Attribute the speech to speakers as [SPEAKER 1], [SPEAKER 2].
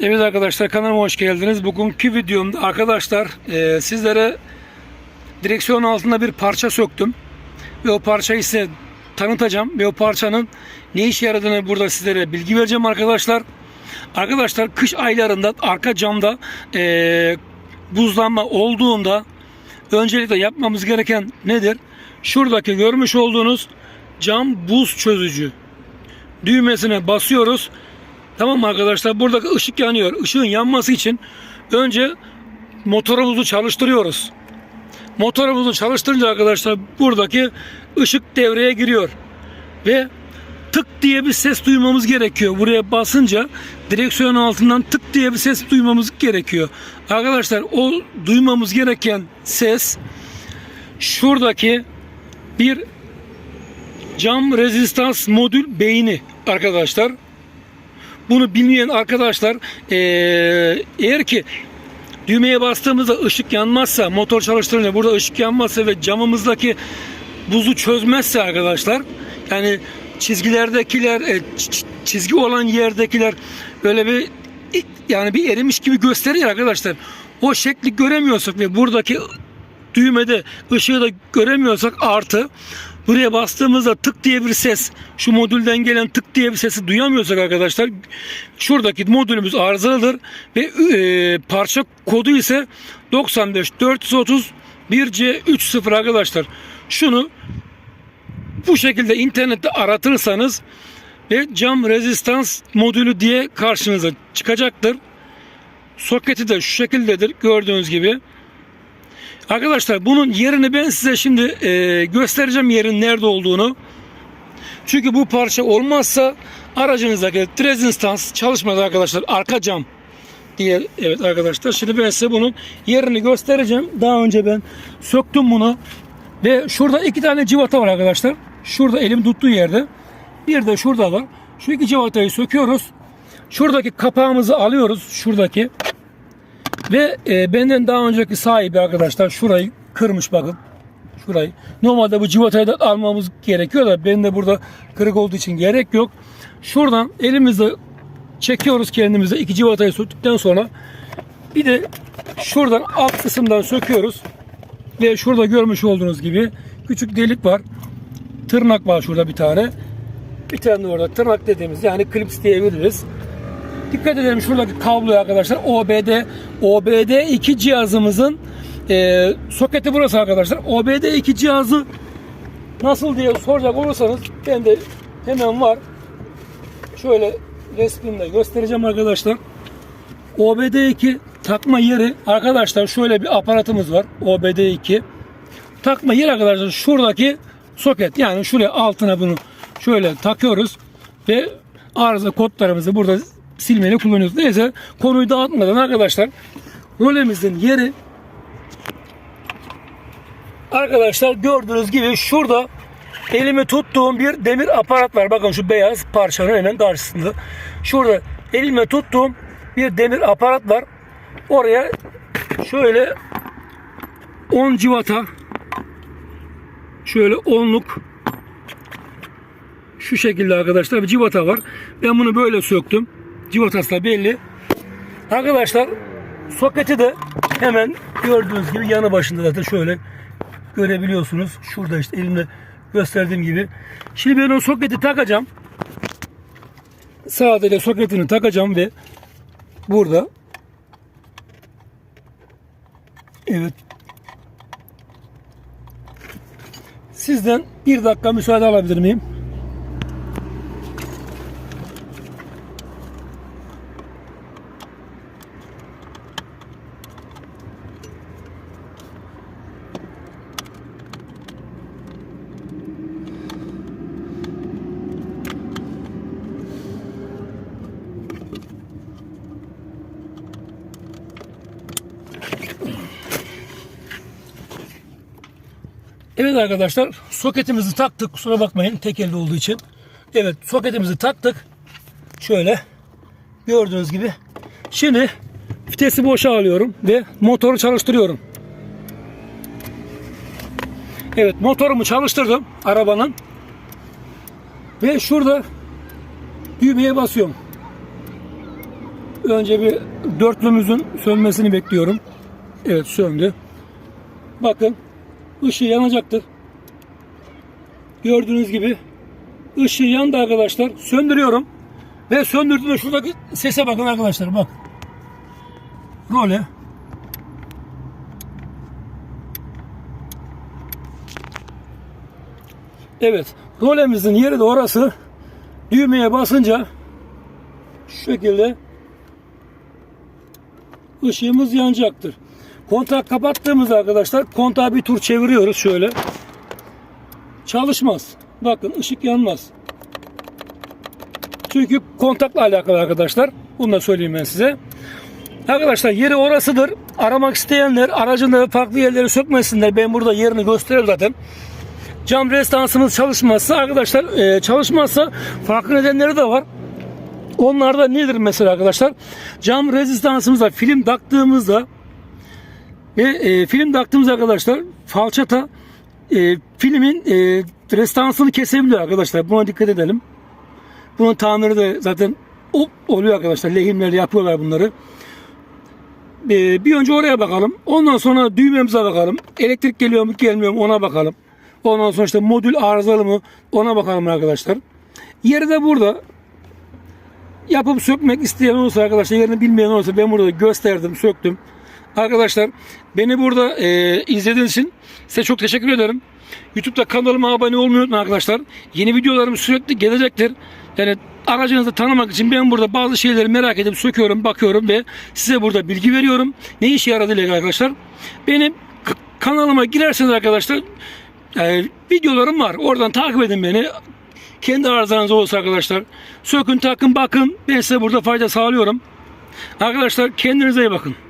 [SPEAKER 1] Evet arkadaşlar kanalıma hoş geldiniz. Bugünkü videomda arkadaşlar e, sizlere direksiyon altında bir parça söktüm. Ve o parçayı size tanıtacağım. Ve o parçanın ne işe yaradığını burada sizlere bilgi vereceğim arkadaşlar. Arkadaşlar kış aylarında arka camda e, buzlanma olduğunda öncelikle yapmamız gereken nedir? Şuradaki görmüş olduğunuz cam buz çözücü düğmesine basıyoruz. Tamam arkadaşlar? Buradaki ışık yanıyor. Işığın yanması için önce motorumuzu çalıştırıyoruz. Motorumuzu çalıştırınca arkadaşlar buradaki ışık devreye giriyor. Ve tık diye bir ses duymamız gerekiyor. Buraya basınca direksiyon altından tık diye bir ses duymamız gerekiyor. Arkadaşlar o duymamız gereken ses şuradaki bir cam rezistans modül beyni arkadaşlar. Bunu bilmeyen arkadaşlar eğer ki düğmeye bastığımızda ışık yanmazsa motor çalıştırınca burada ışık yanmazsa ve camımızdaki buzu çözmezse arkadaşlar yani çizgilerdekiler e, çizgi olan yerdekiler böyle bir yani bir erimiş gibi gösterir arkadaşlar. O şekli göremiyorsak ve buradaki düğmede ışığı da göremiyorsak artı buraya bastığımızda tık diye bir ses şu modülden gelen tık diye bir sesi duyamıyorsak arkadaşlar şuradaki modülümüz arızalıdır ve e, parça kodu ise 95 430 1C30 arkadaşlar. Şunu bu şekilde internette aratırsanız ve cam rezistans modülü diye karşınıza çıkacaktır. Soketi de şu şekildedir gördüğünüz gibi. Arkadaşlar bunun yerini ben size şimdi e, göstereceğim yerin nerede olduğunu. Çünkü bu parça olmazsa aracınızdaki rezistans çalışmaz arkadaşlar. Arka cam diye evet arkadaşlar. Şimdi ben size bunun yerini göstereceğim. Daha önce ben söktüm bunu. Ve şurada iki tane civata var arkadaşlar. Şurada elim tuttuğu yerde. Bir de şurada var. Şu iki civatayı söküyoruz. Şuradaki kapağımızı alıyoruz. Şuradaki. Ve e, benden daha önceki sahibi arkadaşlar şurayı kırmış bakın. Şurayı. Normalde bu civatayı da almamız gerekiyor da ben de burada kırık olduğu için gerek yok. Şuradan elimizle çekiyoruz kendimize iki civatayı söktükten sonra bir de şuradan alt kısımdan söküyoruz. Ve şurada görmüş olduğunuz gibi küçük delik var. Tırnak var şurada bir tane. Bir tane de orada tırnak dediğimiz yani klips diyebiliriz. Dikkat edelim şuradaki kabloya arkadaşlar. OBD OBD2 cihazımızın e, soketi burası arkadaşlar. OBD2 cihazı nasıl diye soracak olursanız ben de hemen var. Şöyle resminde göstereceğim arkadaşlar. OBD2 takma yeri arkadaşlar şöyle bir aparatımız var. OBD2 takma yer arkadaşlar şuradaki soket yani şuraya altına bunu şöyle takıyoruz ve arıza kodlarımızı burada silmeli kullanıyoruz. Neyse konuyu dağıtmadan arkadaşlar rolemizin yeri arkadaşlar gördüğünüz gibi şurada elimi tuttuğum bir demir aparat var. Bakın şu beyaz parçanın hemen karşısında. Şurada elime tuttuğum bir demir aparat var. Oraya şöyle 10 civata şöyle onluk şu şekilde arkadaşlar bir civata var. Ben bunu böyle söktüm. Civatası da belli. Arkadaşlar soketi de hemen gördüğünüz gibi yanı başında da şöyle görebiliyorsunuz. Şurada işte elimde gösterdiğim gibi. Şimdi ben o soketi takacağım. Sadece soketini takacağım ve burada evet sizden bir dakika müsaade alabilir miyim? Evet arkadaşlar soketimizi taktık. Kusura bakmayın tek elde olduğu için. Evet soketimizi taktık. Şöyle gördüğünüz gibi. Şimdi vitesi boşa alıyorum ve motoru çalıştırıyorum. Evet motorumu çalıştırdım arabanın. Ve şurada düğmeye basıyorum. Önce bir dörtlümüzün sönmesini bekliyorum. Evet söndü. Bakın ışığı yanacaktır. Gördüğünüz gibi ışığı yandı arkadaşlar. Söndürüyorum. Ve söndürdüğümde şuradaki sese bakın arkadaşlar bak. Role. Evet. Rolemizin yeri de orası. Düğmeye basınca şu şekilde ışığımız yanacaktır. Kontak kapattığımız arkadaşlar kontağı bir tur çeviriyoruz şöyle. Çalışmaz. Bakın ışık yanmaz. Çünkü kontakla alakalı arkadaşlar. Bunu da söyleyeyim ben size. Arkadaşlar yeri orasıdır. Aramak isteyenler aracını farklı yerlere sökmesinler. Ben burada yerini gösteriyorum zaten. Cam restansımız çalışmazsa arkadaşlar e, çalışmazsa farklı nedenleri de var. Onlar da nedir mesela arkadaşlar? Cam rezistansımıza film taktığımızda ve e, film taktığımız arkadaşlar falçata e, filmin e, restansını kesebiliyor arkadaşlar. Buna dikkat edelim. Bunun tamiri de zaten o- oluyor arkadaşlar. Lehimlerle yapıyorlar bunları. E, bir önce oraya bakalım. Ondan sonra düğmemize bakalım. Elektrik geliyor mu gelmiyor mu ona bakalım. Ondan sonra işte modül arızalı mı ona bakalım arkadaşlar. Yeri de burada. Yapıp sökmek isteyen olursa arkadaşlar yerini bilmeyen olursa ben burada gösterdim söktüm. Arkadaşlar beni burada e, izlediğiniz için size çok teşekkür ederim. YouTube'da kanalıma abone olmayı unutmayın arkadaşlar. Yeni videolarım sürekli gelecektir. Yani aracınızı tanımak için ben burada bazı şeyleri merak edip söküyorum, bakıyorum ve size burada bilgi veriyorum. Ne işe yaradığıyla arkadaşlar. Benim kanalıma girerseniz arkadaşlar e, videolarım var. Oradan takip edin beni. Kendi arızanız olursa arkadaşlar. Sökün takın bakın. Ben size burada fayda sağlıyorum. Arkadaşlar kendinize iyi bakın.